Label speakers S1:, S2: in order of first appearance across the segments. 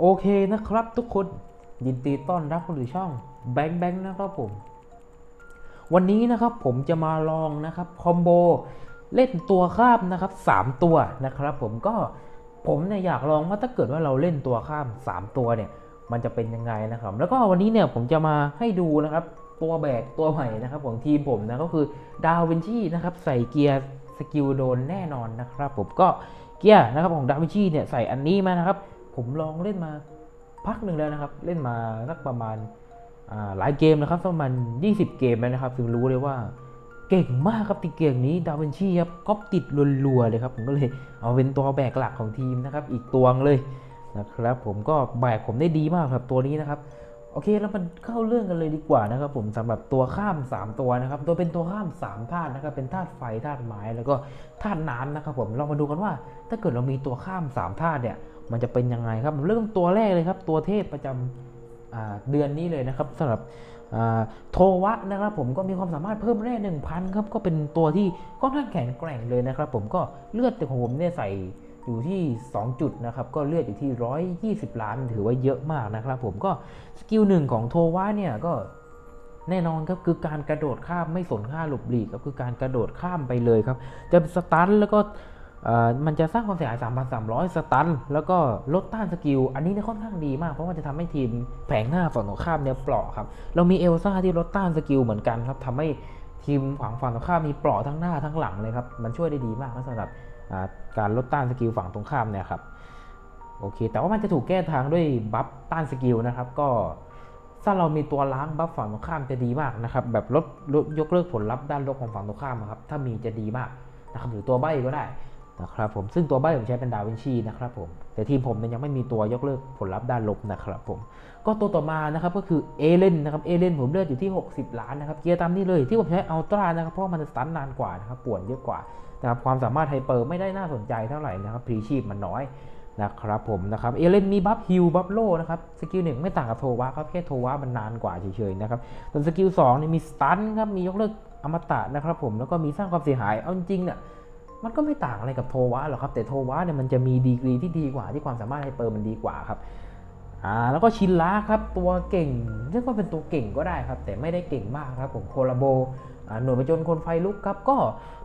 S1: โอเคนะครับทุกคนยินดีต้อนรับเข้าสู่ช่องแบงค์แบงค์นะครับผม วันนี้นะครับผมจะมาลองนะครับคอมโบเล่นตัวข้ามนะครับ 3 ตัวนะครับ ผมก็ผมเนี่ยอยากลองว่าถ้าเกิดว่าเราเล่นตัวข้าม 3 ตัวเนี่ย มันจะเป็นยังไงนะครับ แล้วก็วันนี้เนี่ยผมจะมาให้ดูนะครับ ตัวแบกตัวใหม่นะครับของทีมผมนะก็คือดาววินชีนะครับใส่เกียร์สกิลโดนแน่นอนนะครับ ผมก็เกียร์นะครับของดาววินชีเนี่ยใส่อันนี้มานะครับ ผมลองเล่นมาพักหนึ่งแล้วนะครับ เล่นมาสักประมาณหลายเกมนะครับประมาณ 20 เกมแล้วนะครับ ถึงรู้เลยว่าเก่งมากครับติเกมนี้ดาวินชีครับก๊อปติดรัวๆเลยครับผมก็เลยเอาเป็นตัวแบกหลักของทีมนะครับ อีกตัวงเลยนะครับ ผมก็แบกผมได้ดีมากครับตัวนี้นะครับโอเคแล้วมันเข้าเรื่องกันเลยดีกว่านะครับ ผมสำหรับตัวข้าม 3 ตัวนะครับตัวเป็นตัวข้าม3ธาตุนะครับเป็นธาตุไฟธาตุไม้แล้วก็ธาตุน้ำนะครับ ผมเรามาดูกันว่า ถ้าเกิดเรามีตัวข้าม 3ธาตุเนี่ย มันจะเป็นยังไงครับเริ่มตัวแรกเลยครับ ตัวเทพประจำเดือนนี้เลยนะครับสำหรับโทวะนะครับผมก็มีความสามารถเพิ่มแร่หนึ่งพันครับก็เป็นตัวที่ค่อนข้างแข็งแกร่งเลยนะครับ ผมก็เลือดของผมเนี่ยใส่อยู่ที่ 2 จุดนะครับก็เลือดอยู่ที่ 120 ล้านถือว่าเยอะมากนะครับ ผมก็สกิลหนึ่งของโทวะเนี่ยก็แน่นอนครับคือการกระโดดข้ามไม่สนค่าหลบหลีกครับคือการกระโดดข้ามไปเลยครับ จะสตันแล้วก็ มันจะสร้างความเสียหาย3,300 สตัน แล้วก็ลดต้านสกิล อันนี้เนี่ยค่อนข้างดีมาก เพราะว่าจะทำให้ทีมแผงหน้าฝั่งตรงข้ามเนี่ยเปราะครับ เรามีเอลซ่าที่ลดต้านสกิลเหมือนกันครับทำให้ทีมฝั่งฝั่งตรงข้ามมีเปราะทั้งหน้าทั้งหลังเลยครับ มันช่วยได้ดีมากสำหรับการลดต้านสกิลฝั่งตรงข้ามเนี่ยครับ โอเค แต่ว่ามันจะถูกแก้ทางด้วยบัฟต้านสกิลนะครับ ก็ถ้าเรามีตัวล้างบัฟฝั่งตรงข้ามจะดีมากนะครับ แบบลดยกเลิกผลลัพธ์ด้านลบของฝั่งตรงข้ามครับ ถ้ามีจะดีมากนะครับหรือตัวใบก็ได้ นะครับผมซึ่งตัวใบผมใช้เป็นดาวินชีนะครับผมแต่ทีมผมเนี่ยยังไม่มีตัวยกเลิกผลลัพธ์ด้านลบนะครับผมก็ตัวต่อมานะครับก็คือเอเลนนะครับเอเลนผมเลือดอยู่ที่ 60 ล้านนะครับเกียร์ตามนี้เลยที่ผมใช้อัลตร้านะครับเพราะมันจะสตันนานกว่านะครับปวนเยอะกว่านะครับความสามารถไฮเปอร์ไม่ได้น่าสนใจเท่าไหร่นะครับพรีชีพมันน้อยนะครับผมนะครับเอเลนมีบัฟฮิลบัฟโลนะครับสกิลหนึ่งไม่ต่างกับโทวะครับแค่โทวะมันนานกว่าเฉยๆนะครับส่วนสกิลสองนี่มีสตันครับมียกเลิกอมตะนะครับผมแล้วก็มีสร้างความเสียหายเอาจริงเนี่ย มันก็ไม่ต่างอะไรกับโทวะหรอกครับ แต่โทวะเนี่ยมันจะมีดีกรีที่ดีกว่าที่ความสามารถไฮเปอร์มันดีกว่าครับอ่าแล้วก็ชินละครับตัวเก่งเรียกว่าเป็นตัวเก่งก็ได้ครับ แต่ไม่ได้เก่งมากครับผมโคลาโบ หน่วยประจนคนไฟลุกครับก็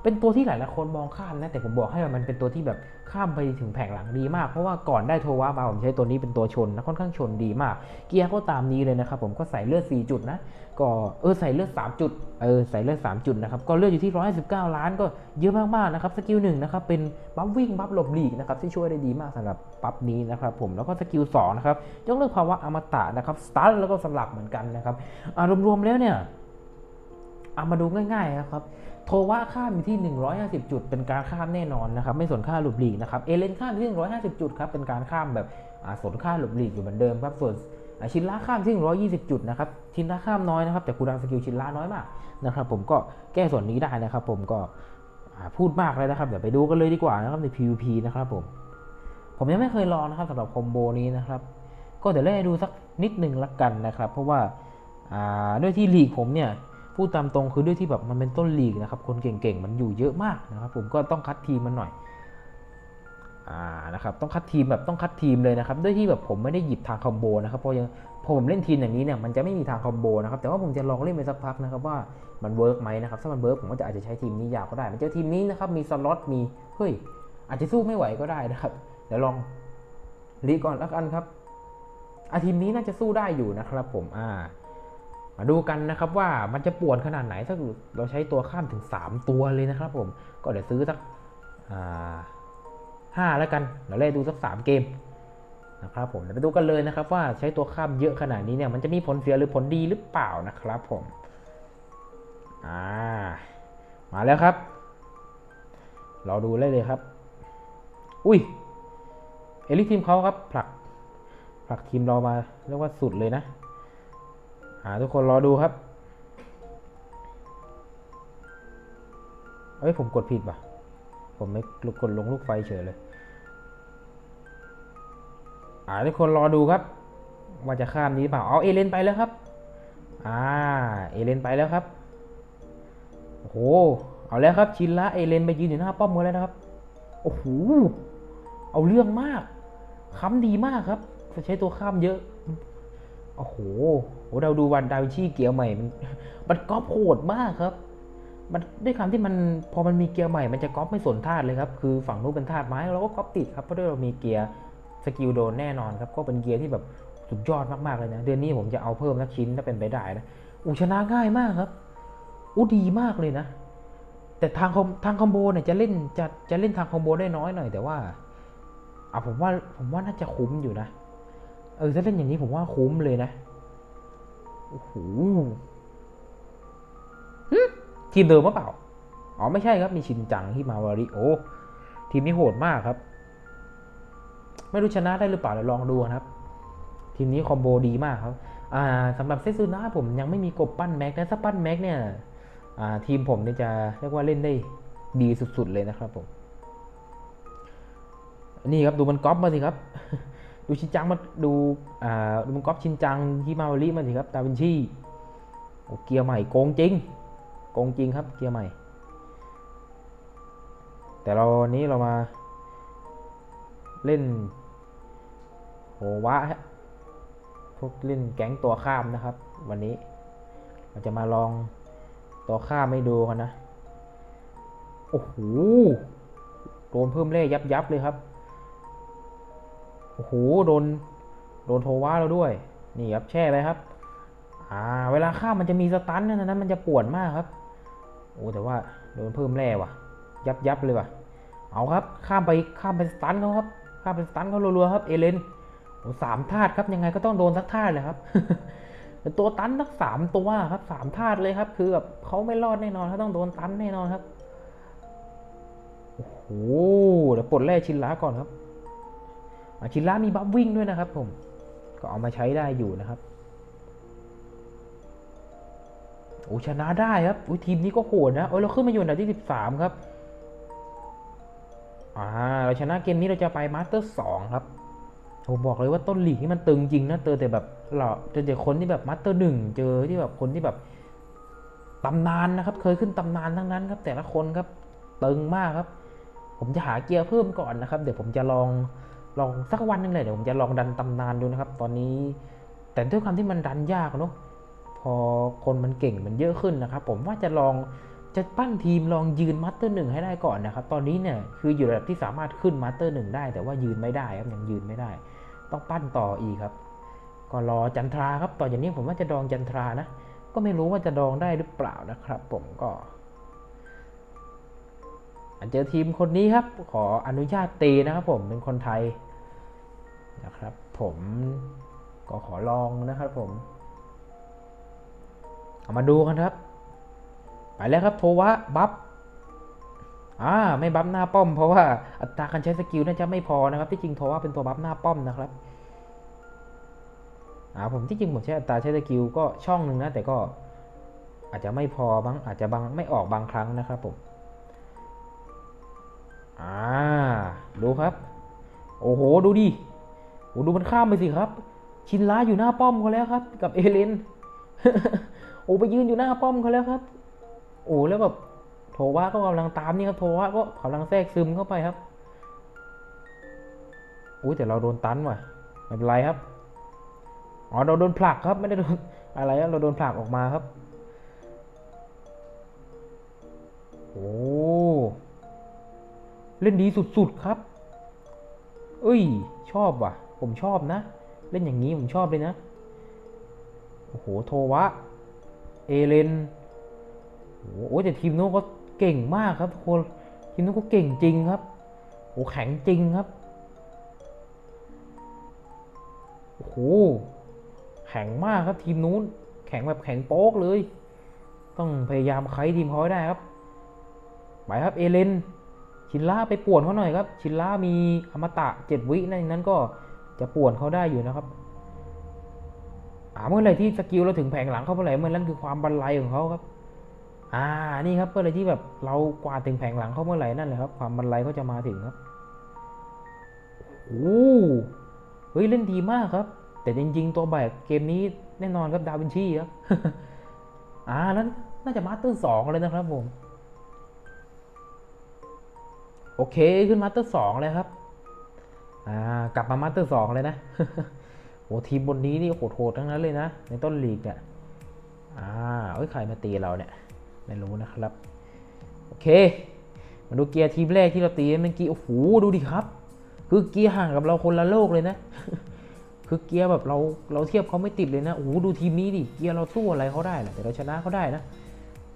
S1: เป็นตัวที่หลายๆคนมองข้ามนะแต่ผมบอกให้ว่ามันเป็นตัวที่แบบข้ามไปถึงแผงหลังดีมาก เพราะว่าก่อนได้โทวะมาผมใช้ตัวนี้เป็นตัวชนนะค่อนข้างชนดีมาก เกียร์ก็ตามนี้เลยนะครับผมก็ใส่เลือด 4 จุดนะก็เออใส่เลือด 3 จุดเออใส่เลือด 3 จุดนะครับก็เลือดอยู่ที่119ล้านก็เยอะมากๆนะครับสกิลหนึ่งนะครับเป็นบัฟวิ่งบัฟหลบหลีกนะครับที่ช่วยได้ดีมากสำหรับบัฟนี้นะครับผมแล้วก็สกิล2นะครับยกเลิกภาวะอมตะนะครับสตาร์แล้วก็สลับเหมือนกันนะครับอ่ารวมๆแล้วเนี่ย เอามาดูง่ายๆนะครับ โทวะข้ามอยู่ที่ 150 จุด เป็นการข้ามแน่นอนนะครับ ไม่สนค่าหลบหลีกนะครับ เอเลนข้ามที่150 จุดครับ เป็นการข้ามแบบสนค่าหลบหลีกอยู่เหมือนเดิมครับ ส่วนชินล่าข้ามที่120 จุดนะครับ ชินล่าข้ามน้อยนะครับ แต่คูดาวน์สกิลชินล่าน้อยมากนะครับ ผมก็แก้ส่วนนี้ได้นะครับ ผมก็พูดมากเลยนะครับ เดี๋ยวไปดูกันเลยดีกว่านะครับใน PVP นะครับผม ผมยังไม่เคยลองนะครับสำหรับคอมโบนี้นะครับ ก็เดี๋ยวเล่นให้ดูสักนิดหนึ่งละกันนะครับ เพราะว่าอ่าด้วยที่ลีกผมเนี่ย พูดตามตรงคือด้วยที่แบบมันเป็นต้นลีกนะครับ คนเก่งๆมันอยู่เยอะมากนะครับผมก็ต้องคัดทีมมันหน่อยอ่านะครับต้องคัดทีมแบบต้องคัดทีมเลยนะครับด้วยที่แบบผมไม่ได้หยิบทางคอมโบนะครับเพราะยังพอผมเล่นทีมอย่างนี้เนี่ยมันจะไม่มีทางคอมโบนะครับแต่ว่าผมจะลองเล่นไปสักพักนะครับว่ามันเวิร์กไหมนะครับถ้ามันเวิร์กผมก็จะอาจจะใช้ทีมนี้ยาวก็ได้ มันเจอทีมนี้นะครับมีสล็อตมีเฮ้ยอาจจะสู้ไม่ไหวก็ได้นะครับเดี๋ยวลองรีก่อนแล้วกันครับอาทีมนี้น่าจะสู้ได้อยู่นะครับผมอ่า มาดูกันนะครับว่ามันจะปวดขนาดไหนถ้าเราใช้ตัวข้ามถึง 3 ตัวเลยนะครับผมก็เดี๋ยวซื้อสักห้าแล้วกันเดี๋ยวเล่นดูสัก 3 เกมนะครับผมเดี๋ยวไปดูกันเลยนะครับ ว่าใช้ตัวข้ามเยอะขนาดนี้เนี่ยมันจะมีผลเสียหรือผลดีหรือเปล่านะครับผมอ่ามาแล้วครับ เราดูเลยเลยครับ อุ้ยเอลิททีมเขาครับผลักผลักทีมเรามาเรียกว่าสุดเลยนะ อ่าทุกคนรอดูครับเอ้ยผมกดผิดป่ะ ผมไม่กดลงลูกไฟเฉยเลย อ่าทุกคนรอดูครับว่าจะข้ามนี้เปล่า เอาเอเลนไปแล้วครับ อ่า เอเลนไปแล้วครับ โอ้โห เอาแล้วครับ ชินละ เอเลนไปยืนอยู่หน้าป้อมหมดแล้วนะครับ โอ้โห เอาเรื่องมาก ค้ำดีมากครับ ใช้ตัวข้ามเยอะ โอ้โหโหเราดูวันดาวิชีเกียร์ใหม่ มันมันก๊อปโหดมากครับ มันด้วยความที่มันพอมันมีเกียร์ใหม่ มันจะก๊อปไม่สนธาตุเลยครับ คือฝั่งนู้นเป็นธาตุไม้เราก็ก๊อปติดครับ เพราะด้วยเรามีเกียร์สกิลโดนแน่นอนครับ ก็เป็นเกียร์ที่แบบสุดยอดมากๆเลยนะ เดือนนี้ผมจะเอาเพิ่มสักชิ้นถ้าเป็นไปได้นะอูชนะง่ายมากครับอู้ดีมากเลยนะ แต่ทางทางคอมโบเนี่ยจะเล่นจะจะเล่นทางคอมโบได้น้อยหน่อย แต่ว่าอะผมว่าผมว่าน่าจะคุ้มอยู่นะ เออถ้าเล่นอย่างนี้ผมว่าคุ้มเลยนะ โอ้โหหึทีมเดิมหรือเปล่า อ๋อไม่ใช่ครับมีชินจังที่มาวาริโอทีมนี้โหดมากครับ ไม่รู้ชนะได้หรือเปล่าเดี๋ยวลองดูนะครับ ทีมนี้คอมโบดีมากครับ อ่าสำหรับเซซูนะผมยังไม่มีกบปั้นแม็กนะถ้าปั้นแม็กเนี่ยอ่าทีมผมเนี่ยจะเรียกว่าเล่นได้ดีสุดๆเลยนะครับผม นี่ครับดูมันก๊อปมาสิครับ ดูชินจังมาดูอ่าดูมันก๊อปชินจังที่มาวาริมาสิครับดาวินชีโอ้เกียร์ใหม่โกงจริงโกงจริงครับเกียร์ใหม่ แต่เราวันนี้เรามาเล่นโหวะฮะพวกเล่นแก๊งตัวข้ามนะครับ วันนี้เราจะมาลองตัวข้ามให้ดูกันนะ โอ้โหโดนเพิ่มเล่ยับยับเลยครับ อ้โหโดนโดนโทว่าเราด้วย นี่ครับแช่ไปครับ อ่า เวลาข้ามมันจะมีสตันนะนั้นมันจะปวดมากครับ โอ้แต่ว่าโดนเพิ่มแร่ว่ะ ยับยับเลยว่ะ เอาครับ ข้ามไปข้ามไปสตันเขาครับ ข้ามไปสตันเขารัวๆครับ เอเลนโอ้สามธาตุครับยังไงก็ต้องโดนสักธาตุเลยครับเป็นตัวตันทั้งสามตัวครับสามธาตุเลยครับ คือแบบเขาไม่รอดแน่นอนเขาต้องโดนตันแน่นอนครับโอ้โหเดี๋ยวปลดแร่ชินล้าก่อนครับ อะชินล้ามีบัฟวิ่งด้วยนะครับผม ก็เอามาใช้ได้อยู่นะครับ โอ้ชนะได้ครับอุ้ยทีมนี้ก็โหดนะ โอ้เราขึ้นมาอยู่อันดับที่สิบสามครับ อ่า เราชนะเกมนี้เราจะไปมาสเตอร์สองครับ ผมบอกเลยว่าต้นหลีกนี่มันตึงจริงนะ เจอแต่แบบเราเจอแต่คนที่แบบมาสเตอร์หนึ่งเจอที่แบบคนที่แบบตำนานนะครับ เคยขึ้นตำนานทั้งนั้นครับ แต่ละคนครับ ตึงมากครับ ผมจะหาเกียร์เพิ่มก่อนนะครับ เดี๋ยวผมจะลอง ลองสักวันหนึงเลยเดี๋ยวผมจะลองดันตำนานดูนะครับ ตอนนี้ แต่ด้วยความที่มันดันยากเนาะพอคนมันเก่งมันเยอะขึ้นนะครับ ผมว่าจะลองจะปั้นทีมลองยืนมาสเตอร์หนึ่งให้ได้ก่อนนะครับ ตอนนี้เนี่ยคืออยู่ระดับที่สามารถขึ้นมาสเตอร์หนึ่งได้ แต่ว่ายืนไม่ได้ครับยังยืนไม่ได้ ต้องปั้นต่ออีกครับ ก็รอจันทราครับต่อจากนี้ผมว่าจะดองจันทรานะ ก็ไม่รู้ว่าจะดองได้หรือเปล่านะครับ ผมก็ เจอทีมคนนี้ครับ ขออนุญาตตีนะครับผมเป็นคนไทยนะครับ ผมก็ขอลองนะครับผม เอามาดูกันครับ ไปแล้วครับโทวะบัฟอ่าไม่บัฟหน้าป้อม เพราะว่าอัตราการใช้สกิลน่าจะไม่พอนะครับ ที่จริงโทวะเป็นตัวบัฟหน้าป้อมนะครับอ่าผมที่จริงผมใช้อัตราใช้สกิลก็ช่องหนึ่งนะแต่ก็อาจจะไม่พอบ้างอาจจะบางไม่ออกบางครั้งนะครับผม อ่า ดูครับ โอ้โห ดูดิโอ้ดูมันข้ามไปสิครับ ชินล้าอยู่หน้าป้อมเขาแล้วครับ กับเอเลน โอ้ไปยืนอยู่หน้าป้อมเขาแล้วครับ โอ้แล้วแบบโทวะก็กำลังตามนี่ครับ โทวะก็กำลังแทรกซึมเข้าไปครับอุ้ยแต่เราโดนตันว่ะไม่เป็นไรครับ อ๋อเราโดนผลักครับไม่ได้โดนอะไรนะเราโดนผลักออกมาครับ โอ้ เล่นดีสุดๆครับ เอ้ย ชอบว่ะ ผมชอบนะ เล่นอย่างนี้ผมชอบเลยนะ โอ้โห โทวะ เอเลน โอ้โหแต่ทีมนู้นก็เก่งมากครับทุกคน ทีมนู้นก็เก่งจริงครับโอ้แข็งจริงครับ โอ้โห แข็งมากครับทีมนู้น แข็งแบบแข็งโป๊กเลย ต้องพยายามไขทีมเขาได้ครับ ไปครับเอเลน ชินล่าไปป่วนเขาหน่อยครับ ชินล่ามีอมตะเจ็ดวินั่นนั้นก็จะป่วนเขาได้อยู่นะครับอ่าเมื่อไหรที่สกิลเราถึงแผงหลังเขาเมื่อไหร่เมื่อนั้นคือความบันไลของเขาครับอ่านี่ครับเมื่อไหรที่แบบเรากวาดถึงแผงหลังเขาเมื่อไหร่นั่นแหละครับความบันไลเขาจะมาถึงครับโอ้เฮ้ยเล่นดีมากครับ แต่จริง ๆ ตัวแบกเกมนี้แน่นอนครับดาวินชีครับอ่าแล้วน่าจะมาสเตอร์สองเลยนะครับผม โอเคขึ้นมาสเตอร์สองเลยครับ อ่ากลับมามาสเตอร์สองเลยนะโอ้ทีมบนนี้นี่โหดๆทั้งนั้นเลยนะ ในต้นลีกเนี่ยอ่าเอ้ยใครมาตีเราเนี่ยไม่รู้นะครับ โอเค มาดูเกียร์ทีมแรกที่เราตีเมื่อกี้โอ้โหดูดิครับ คือเกียร์ห่างกับเราคนละโลกเลยนะ คือเกียร์แบบเราเราเทียบเขาไม่ติดเลยนะโอ้โหดูทีมนี้ดิเกียร์เราสู้อะไรเขาได้แหละแต่เราชนะเขาได้นะ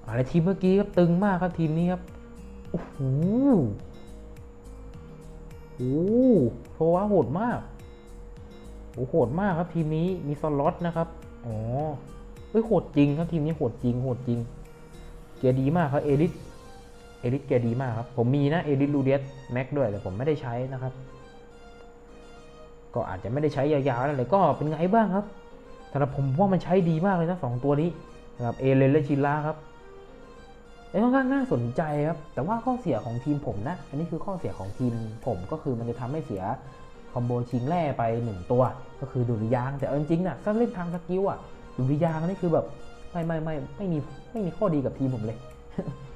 S1: อะไรทีมเมื่อกี้ครับตึงมากครับทีมนี้ครับโอ้โห โอ้โหโทว่าโหดมากโอ้โหดมากครับทีมนี้มีสล็อตนะครับ อ๋อเฮ้ยโหดจริงครับทีมนี้โหดจริงโหดจริง เกียร์ดีมากครับเอลิสเอลิสเกียร์ดีมากครับ ผมมีนะเอลิสลูเดียสแม็กด้วยแต่ผมไม่ได้ใช้นะครับ ก็อาจจะไม่ได้ใช้ยาวๆอะไรก็เป็นไงบ้างครับสำหรับผมว่ามันใช้ดีมากเลยนะสองตัวนี้นะครับเอเลนและชิล่าครับ เอ้ค่อนข้างน่าสนใจครับ แต่ว่าข้อเสียของทีมผมนะ อันนี้คือข้อเสียของทีมผมก็คือมันจะทำให้เสียคอมโบชิงแร่ไปหนึ่งตัว ก็คือดุริยาง แต่เอาจริงๆนะถ้าเล่นทางสกิลอะดุริยางนี่คือแบบไม่ไม่ไม่ไม่มีไม่มีข้อดีกับทีมผมเลย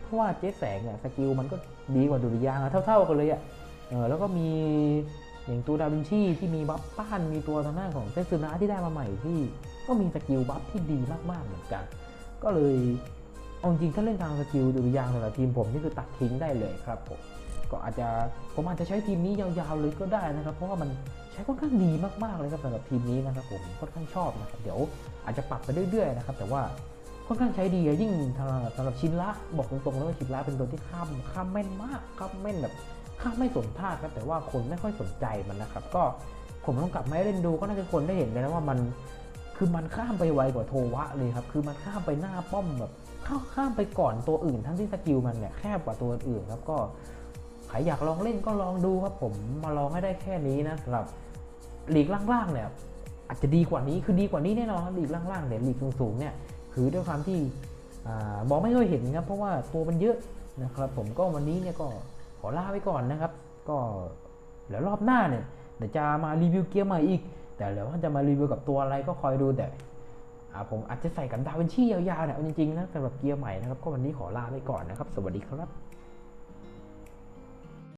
S1: เพราะว่าเจ๊แสงเนี่ยสกิลมันก็ดีกว่าดุริยางค์อะเท่า ๆกันเลยอะเออแล้วก็มีอย่างตัวดาวินชีที่มีบัฟป้านมีตัวทางหน้าของเซซึนะที่ได้มาใหม่ที่ก็มีสกิลบัฟที่ดีมากๆเหมือนกัน ก็เลย เอาจริงถ้าเล่นทางสกิลดุริยางสำหรับทีมผมนี่คือตัดทิ้งได้เลยครับผมก็อาจจะผมอาจจะใช้ทีมนี้ยาวๆเลยก็ได้นะครับ เพราะว่ามันใช้ค่อนข้างดีมากๆเลยครับสำหรับทีมนี้นะครับผมค่อนข้างชอบนะครับเดี๋ยวอาจจะปรับไปเรื่อยๆนะครับแต่ว่าค่อนข้างใช้ดีอะยิ่งสำหรับชินละบอกตรงๆแล้วว่าชินละเป็นตัวที่ข้ามข้ามแม่นมากข้ามแม่นแบบข้ามไม่สนท่าครับแต่ว่าคนไม่ค่อยสนใจมันนะครับ ก็ผมลองกลับมาเล่นดูก็น่าจะคนได้เห็นเลยนะว่ามันคือมันข้ามไปไวกว่าโทวะเลยครับคือมันข้ามไปหน้าป้อมแบบ ข้าข้ามไปก่อนตัวอื่น ทั้งที่สกิลมันเนี่ยแคบกว่าตัวอื่นครับก็ใครอยากลองเล่นก็ลองดูครับผมมาลองให้ได้แค่นี้นะสำหรับหลีกล่างๆเนี่ยอาจจะดีกว่านี้คือดีกว่านี้แน่นอนครับลีกล่างๆเนี่ยหลีกสูงๆเนี่ยคือด้วยความที่อามองไม่ค่อยเห็นครับเพราะว่าตัวมันเยอะนะครับผมก็วันนี้เนี่ยก็ขอลาไปก่อนนะครับ ก็เดี๋ยวรอบหน้าเนี่ยเดี๋ยวจะมารีวิวเกียร์ใหม่อีก แต่เดี๋ยวว่าจะมารีวิวกับตัวอะไรก็คอยดูแต่ ผมอาจจะใส่กับดาวินชียาวๆเนี่ยเอาจริงๆนะสำหรับเกียร์ใหม่นะครับ ก็วันนี้ขอลาไปก่อนนะครับ สวัสดีครับ